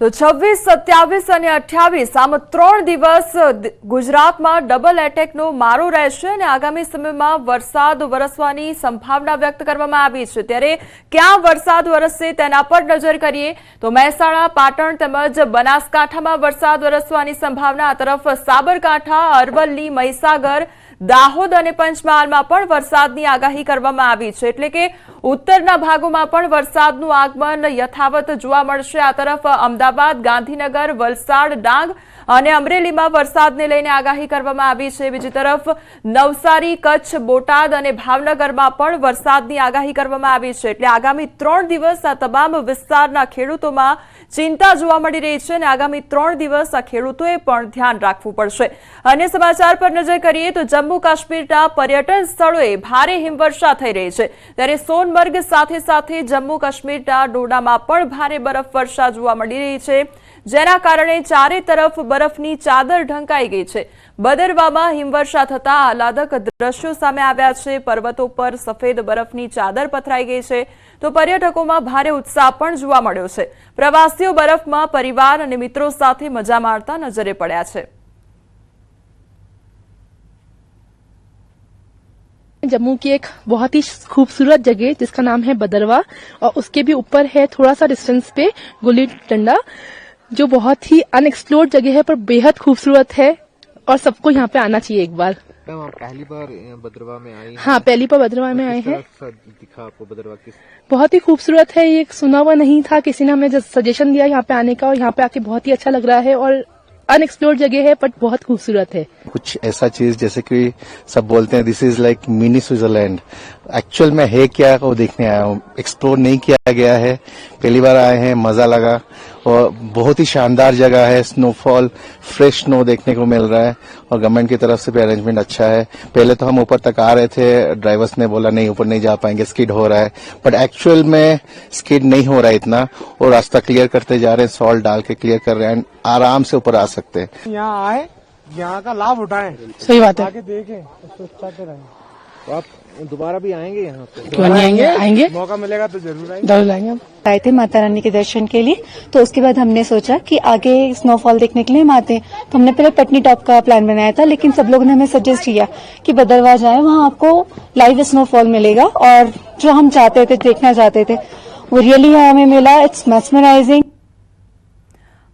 તો છવ્વીસ, સત્યાવીસ અને અઠ્યાવીસ આમ ત્રણ દિવસ ગુજરાતમાં ડબલ એટેકનો મારો રહેશે અને આગામી સમયમાં વરસાદ વરસવાની સંભાવના વ્યક્ત કરવામાં આવી છે. ત્યારે ક્યાં વરસાદ વરસશે તેના પર નજર કરીએ. તો મહેસાણા, પાટણ તેમજ બનાસકાંઠામાં વરસાદ વરસવાની સંભાવના, આ તરફ સાબરકાંઠા, અરવલ્લી, મહીસાગર દાહોદ અને પંચમહાલમાં પણ વરસાદની આગાહી કરવામાં આવી છે. એટલે કે ઉત્તરના ભાગોમાં પણ વરસાદનું આગમન યથાવત જોવા મળશે. આ તરફ અમદાવાદ, ગાંધીનગર, વલસાડ, ડાંગ અને અમરેલીમાં વરસાદને લઈને આગાહી કરવામાં આવી છે. બીજી તરફ, નવસારી, કચ્છ, બોટાદ અને ભાવનગરમાં પણ વરસાદની આગાહી કરવામાં આવી છે. એટલે આગામી ત્રણ દિવસ આ તમામ વિસ્તારના ખેડૂતોમાં ચિંતા જોવા મળી રહી છે અને આગામી ત્રણ દિવસ આ ખેડૂતોએ પણ ધ્યાન રાખવું પડશે. અન્ય સમાચાર પર નજર કરીએ તો જમ્મુ કાશ્મીરના પર્યટન સ્થળોએ ભારે હિમવર્ષા થઈ રહી છે. ત્યારે સોનમર્ગ સાથે સાથે જમ્મુ કાશ્મીરના ડોડામાં પણ ભારે બરફવર્ષા જોવા મળી રહી છે. જેના કારણે ચારે તરફ બરફની ચાદર ઢંકાઈ ગઈ છે બદરવામાં હિમવર્ષા થતા આહલાદક દ્રશ્યો સામે આવ્યા છે પર્વતો પર સફેદ બરફની ચાદર પથરાઈ ગઈ છે તો પર્યટકોમાં ભારે ઉત્સાહ પણ જોવા મળ્યો છે પ્રવાસીઓ બરફમાં પરિવાર અને મિત્રો સાથે મજા માણતા નજરે પડ્યા છે जम्मू की एक बहुत ही खूबसूरत जगह जिसका नाम है बदरवा और उसके भी ऊपर है थोड़ा सा डिस्टेंस पे गुली डंडा जो बहुत ही अनएक्सप्लोर्ड जगह है पर बेहद खूबसूरत है और सबको यहाँ पे आना चाहिए एक बार। मैम आप पहली बार भद्रवा में आई हैं। पहली बार बदरवा में आए हैं। दिखा आपको भद्रवा किस बहुत ही खूबसूरत है ये सुना हुआ नहीं था किसी ने हमें सजेशन दिया यहाँ पे आने का और यहाँ पे आके बहुत ही अच्छा लग रहा है और अनएक्सप्लोर्ड जगह है बट बहुत खूबसूरत है। कुछ ऐसा चीज़ जैसे कि सब बोलते हैं this is like mini Switzerland actual में है क्या वो देखने आया हूँ। एक्सप्लोर नहीं किया गया है। पहली बार आए हैं मज़ा लगा। और बहुत ही शानदार जगह है स्नोफॉल फ्रेश स्नो देखने को मिल रहा है और गवर्नमेंट की तरफ़ से भी अरेंजमेंट अच्छा है। पहले तो हम ऊपर तक आ रहे थे ड्राइवर्स ने बोला नहीं ऊपर नहीं जा पाएँगे स्किड हो रहा है. बट एक्चुअल में स्किड नहीं हो रहा है इतना और रास्ता क्लियर करते जा रहे हैं सॉल्ट डाल के क्लियर कर रहे हैं आराम से ऊपर आ सकते हैं। यहाँ आए यहाँ का लाभ उठाएँ। सही बात है। देखें रहें तो आप दोबारा भी आएँगे यहाँ पे? आएँगे? आएँगे? मौका मिलेगा तो ज़रूर आएँगे। ज़रूर आएँगे आए थे माता रानी के दर्शन के लिए तो उसके बाद हमने सोचा कि आगे स्नोफॉल देखने के लिए हम आते हैं तो हमने पहले पटनी टॉप का प्लान बनाया था लेकिन सब लोगों ने हमें सजेस्ट किया कि बदरवा जाए वहाँ आपको लाइव स्नोफॉल मिलेगा और जो हम चाहते थे देखना चाहते थे वो रियली हमें मिला इट्स मेस्मराइजिंग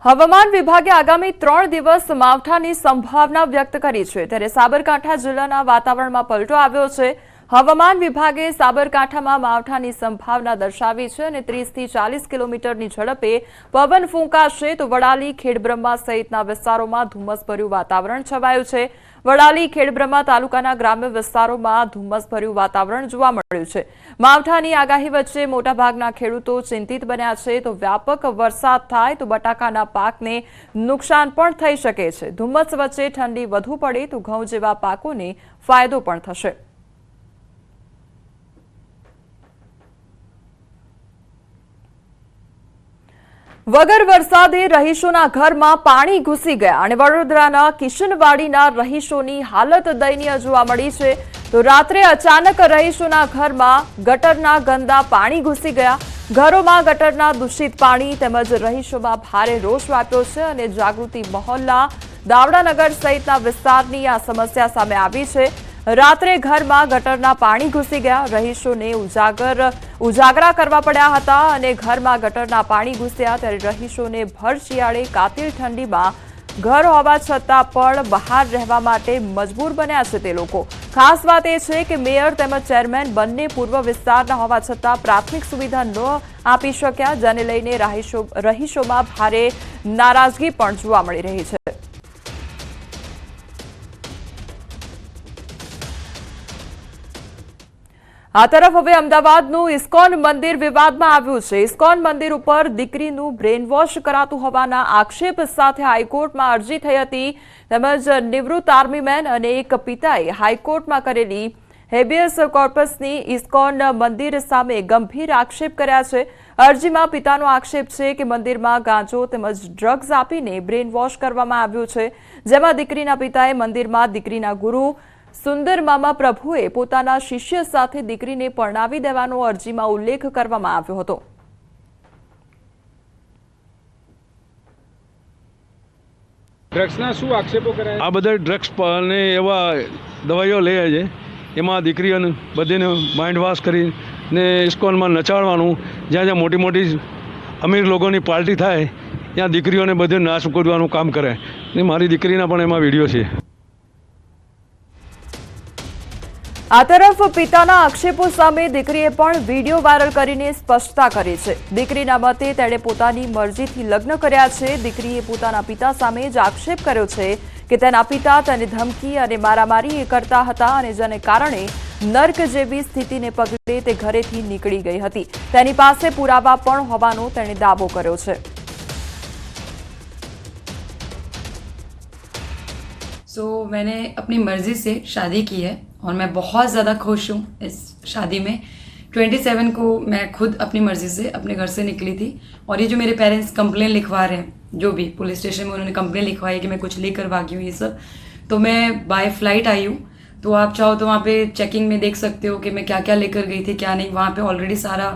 હવામાન વિભાગે આગામી ત્રણ દિવસ માવઠાની સંભાવના વ્યક્ત કરી છે ત્યારે સાબરકાંઠા જિલ્લાના વાતાવરણમાં પલટો આવ્યો છે હવામાન વિભાગે સાબરકાંઠામાં માવઠાની સંભાવના દર્શાવી છે અને ત્રીસથી ચાલીસ કિલોમીટરની ઝડપે પવન ફૂંકાશે તો વડાલી, ખેડબ્રહ્મા સહિતના વિસ્તારોમાં ધુમ્મસભર્યું વાતાવરણ છવાયું છે. વડાલી, ખેડબ્રહ્મા તાલુકાના ગ્રામ્ય વિસ્તારોમાં ધુમ્મસભર્યું વાતાવરણ જોવા મળ્યું છે. માવઠાની આગાહી વચ્ચે મોટાભાગના ખેડૂતો ચિંતિત બન્યા છે તો વ્યાપક વરસાદ થાય તો બટાકાના પાકને નુકસાન પણ થઈ શકે છે. ધુમ્મસ વચ્ચે ઠંડી વધુ પડે તો ઘઉં જેવા પાકોને ફાયદો પણ થશે. વગર વરસાદે રહીશોના ઘરમાં પાણી ઘૂસી ગયા અને વડોદરાના કિશનવાડીના રહીશોની હાલત દયનીય જોવા મળી છે. તો રાત્રે અચાનક રહીશોના ઘરમાં ગટરના ગંદા પાણી ઘૂસી ગયા. ઘરોમાં ગટરના દૂષિત પાણી તેમજ રહીશોમાં ભારે રોષ વ્યાપ્યો છે અને જાગૃતિ મહોલ્લા દાવડાનગર સહિતના વિસ્તારની આ સમસ્યા સામે આવી છે. રાત્રે ઘરમાં ગટરના પાણી ઘૂસી ગયા. રહીશોને ઉજાગર, ઉજાગરા કરવા પડ્યા હતા અને ઘરમાં ગટરના પાણી ઘૂસ્યા ત્યારે રહીશોને ભર શિયાળે કાતિલ ઠંડીમાં ઘર હોવા છતાં પણ બહાર રહેવા માટે મજબૂર બન્યા છે તે લોકો. ખાસ વાત એ છે કે મેયર તેમજ ચેરમેન બંને પૂર્વ વિસ્તારના હોવા છતાં પ્રાથમિક સુવિધા ન આપી શક્યા, જેને લઈને રહીશો, રહીશોમાં ભારે નારાજગી પણ જોવા મળી રહી છે. આ તરફ હવે અમદાવાદનું ઇસ્કોન મંદિર વિવાદમાં આવ્યું છે. ઇસ્કોન મંદિર ઉપર દીકરીનું બ્રેન વોશ કરાતું હોવાના આક્ષેપ સાથે હાઈકોર્ટમાં અરજી થઈ હતી. તેમજ નિવૃત્ત આર્મીમેન અને એક પિતાએ હાઈકોર્ટમાં કરેલી હેબિયસ કોર્પસની ઇસ્કોન મંદિર સામે ગંભીર આક્ષેપ કર્યા છે. અરજીમાં પિતાનો આક્ષેપ છે કે મંદિરમાં ગાંજો તેમજ ડ્રગ્સ આપીને બ્રેનવોશ કરવામાં આવ્યું છે. જેમાં દીકરીના પિતાએ મંદિરમાં દીકરીના ગુરુ સુંદર મામા પ્રભુએ પોતાના શિષ્ય સાથે દીકરીને પરણાવી દેવાનો અરજીમાં ઉલ્લેખ કરવામાં આવ્યો હતો. ડ્રગ્સના શું આક્ષેપો કરાય? આ બધા ડ્રગ્સ અને એવા દવાઈઓ લે છે. એમાં દીકરીઓને બધીને માઇન્ડ કરીને કરી ને ઇસ્કોનમાં નચાડવાનું જ્યાં જ્યાં મોટી મોટી અમીર લોકોની પાર્ટી થાય ત્યાં દીકરીઓને બધે નાશ કરવાનું કામ કરે ને મારી દીકરીના પણ એમાં વીડિયો છે. આ તરફ પિતાના આક્ષેપો સામે દીકરીએ પણ વિડીયો વાયરલ કરીને સ્પષ્ટતા કરી છે દીકરીના મતે તેણે પોતાની મરજીથી લગ્ન કર્યા છે દીકરીએ પોતાના પિતા સામે જ આક્ષેપ કર્યો છે કે તેના પિતા તેને ધમકી અને મારામારી એ કરતા હતા અને જેને કારણે નર્ક જેવી સ્થિતિને પગલે તે ઘરેથી નીકળી ગઈ હતી તેની પાસે પુરાવા પણ હોવાનો તેણે દાવો કર્યો છે सो मैंने अपनी मर्ज़ी से शादी की है और मैं बहुत ज़्यादा खुश हूँ इस शादी में। 27 को मैं खुद अपनी मर्ज़ी से अपने घर से निकली थी और ये जो मेरे पेरेंट्स कंप्लेन लिखवा रहे हैं, जो भी पुलिस स्टेशन में उन्होंने कंप्लेन लिखवाई कि मैं कुछ लेकर भागी हूँ ये सब तो मैं बाय फ़्लाइट आई हूँ। तो आप चाहो तो वहाँ पे चेकिंग में देख सकते हो कि मैं क्या क्या लेकर गई थी, क्या नहीं, वहाँ पे ऑलरेडी सारा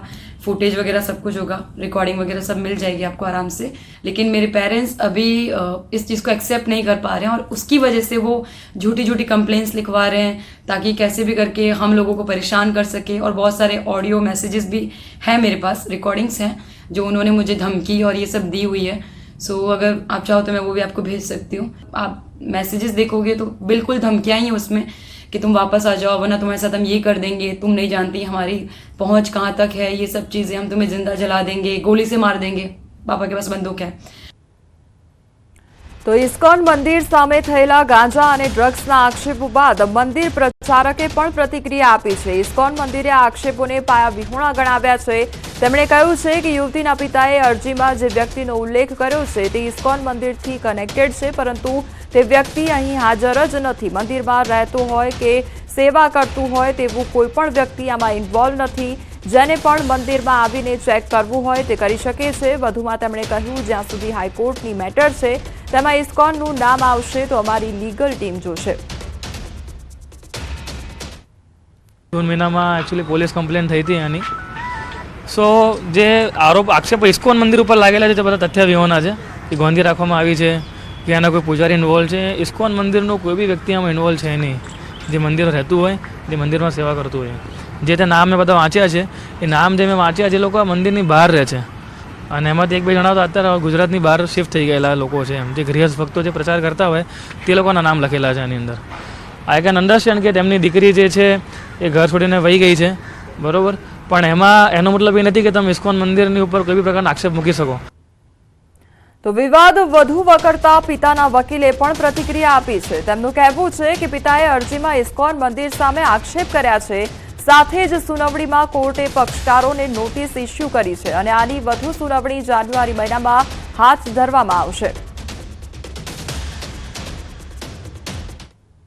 फुटेज वगैरह सब कुछ होगा रिकॉर्डिंग वगैरह सब मिल जाएगी आपको आराम से। लेकिन मेरे पेरेंट्स अभी इस चीज़ को एक्सेप्ट नहीं कर पा रहे हैं और उसकी वजह से वो झूठी झूठी कंप्लेंट्स लिखवा रहे हैं ताकि कैसे भी करके हम लोगों को परेशान कर सके। और बहुत सारे ऑडियो मैसेजेस भी हैं मेरे पास रिकॉर्डिंग्स हैं जो उन्होंने मुझे धमकी और ये सब दी हुई है। सो so, अगर आप चाहो तो मैं वो भी आपको भेज सकती हूँ। आप मैसेजेस देखोगे तो बिल्कुल धमकियाँ ही उसमें। कि तुम वापस आ जाओ वरना तुम्हारे साथ हम ये कर देंगे तुम नहीं जानती हमारी पहुंच कहाँ तक है ये सब चीज़ें हम तुम्हें जिंदा जला देंगे गोली से मार देंगे पापा के पास बंदूक है તો ઇસ્કોન મંદિર સામે થયેલા ગાંજા અને ડ્રગ્સના આક્ષેપો બાદ મંદિર પ્રચારકે પણ પ્રતિક્રિયા આપી છે ઇસ્કોન મંદિરે આ આક્ષેપોને પાયા વિહોણા ગણાવ્યા છે તેમણે કહ્યું છે કે યુવતીના પિતાએ અરજીમાં જે વ્યક્તિનો ઉલ્લેખ કર્યો છે તે ઇસ્કોન મંદિરથી કનેક્ટેડ છે પરંતુ તે વ્યક્તિ અહીં હાજર જ નથી. મંદિરમાં રહેતું હોય કે સેવા કરતું હોય તેવું કોઈ પણ વ્યક્તિ આમાં ઇન્વોલ્વ નથી. જેને પણ મંદિરમાં આવીને ચેક કરવું હોય તે કરી શકે છે. વધુમાં તેમણે કહ્યું, જ્યાં સુધી હાઈકોર્ટની મેટર છે, તેમાં ઇસ્કોનનું નામ આવશે તો અમારી લીગલ ટીમ જોશે. જૂન મહિનામાં એકચ્યુઅલી પોલીસ કમ્પ્લેન થઈ હતી એની. સો જે આરોપ, આક્ષેપ ઇસ્કોન મંદિર ઉપર લાગેલા છે તે બધા તથ્ય વિહોણા છે કે ગોંધી રાખવામાં આવી છે. એના કોઈ પૂજારી ઇન્વોલ્વ છે? ઇસ્કોન મંદિરનો કોઈ બી વ્યક્તિ આમાં ઇન્વોલ્વ છે નહીં. જે મંદિર રહેતું હોય, જે મંદિરમાં સેવા કરતું હોય. જે તે નામ મેં બધા વાંચ્યા છે, એ નામ જે મેં વાંચ્યા જે લોકો આ મંદિરની બહાર રહે છે. અને એમાંથી એક બે જણા તો અત્યારે ગુજરાતની બહાર શિફ્ટ થઈ ગયેલા લોકો છે એમ. જે ગૃહસ્થ ભક્તો જે પ્રચાર કરતા હોય, તે લોકોના નામ લખેલા છે આની અંદર. આઈ કેન અન્ડરસ્ટેન્ડ કે તેમની દીકરી જે છે, એ ઘર છોડીને વહી ગઈ છે. બરાબર? પણ એમાં એનો મતલબ એ નથી કે તમે ઇસ્કોન મંદિરની ઉપર કોઈ બી પ્રકારનો આક્ષેપ મૂકી શકો. તો વિવાદ વધુ વકરતા પિતાના વકીલે પણ પ્રતિક્રિયા આપી છે. તેમનું કહેવું છે કે પિતાએ અરજીમાં ઇસ્કોન મંદિર સામે આક્ષેપ કર્યા છે. સાથે જ સુનાવણીમાં કોર્ટે પક્ષકારોને નોટિસ ઇસ્યુ કરી છે અને આની વધુ સુનાવણી જાન્યુઆરી મહિનામાં હાથ ધરવામાં આવશે.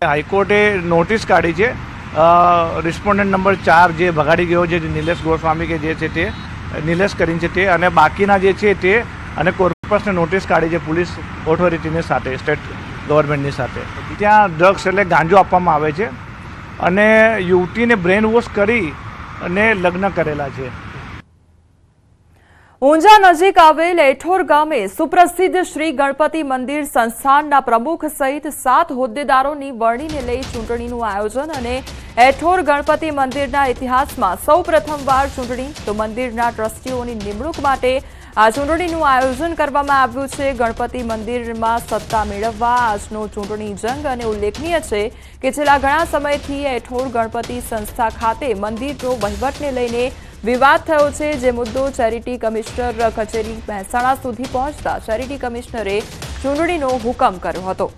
હાઈકોર્ટે નોટિસ કાઢી છે. રિસ્પોન્ડન્ટ નંબર ચાર જે ભગાડી ગયો છે નિલેશ ગોસ્વામી કે જે છે તે, નિલેશ કરીને છે તે અને બાકીના જે છે તે અને કોર્પસને નોટિસ કાઢી છે પોલીસ ઓથોરિટીની સાથે, સ્ટેટ ગવર્મેન્ટની સાથે. ત્યાં ડ્રગ્સ એટલે ગાંજો આપવામાં આવે છે અને યુવતીને બ્રેન વોશ કરી અને લગ્ન કરેલા છે. ઊંઝા નજીક આવેલ એઠોર ગામે સુપ્રસિદ્ધ શ્રી ગણપતિ મંદિર સંસ્થાનના પ્રમુખ સહિત સાત હોદ્દેદારોની વરણીને લઈ ચૂંટણીનું આયોજન અને એઠોર ગણપતિ મંદિરના ઇતિહાસમાં સૌ પ્રથમવાર ચૂંટણી. તો મંદિરના ટ્રસ્ટીઓની નિમણૂક માટે આ ચૂંટણીનું આયોજન કરવામાં આવ્યું છે. ગણપતિ મંદિરમાં સત્તા મેળવવા આજનો ચૂંટણી જંગ અને ઉલ્લેખનીય છે કે છેલ્લા ઘણા સમયથી એઠોળ ગણપતિ સંસ્થા ખાતે મંદિરનો વહીવટને લઈને વિવાદ થયો છે. જે મુદ્દો ચેરિટી કમિશનર કચેરી મહેસાણા સુધી પહોંચતા ચેરિટી કમિશનરે ચૂંટણીનો હુકમ કર્યો હતો.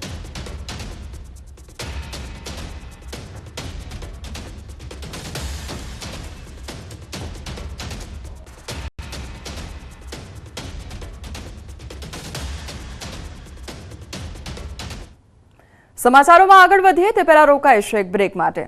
સમાચારોમાં આગળ વધીએ તે પહેલા રોકાઈશું એક બ્રેક માટે.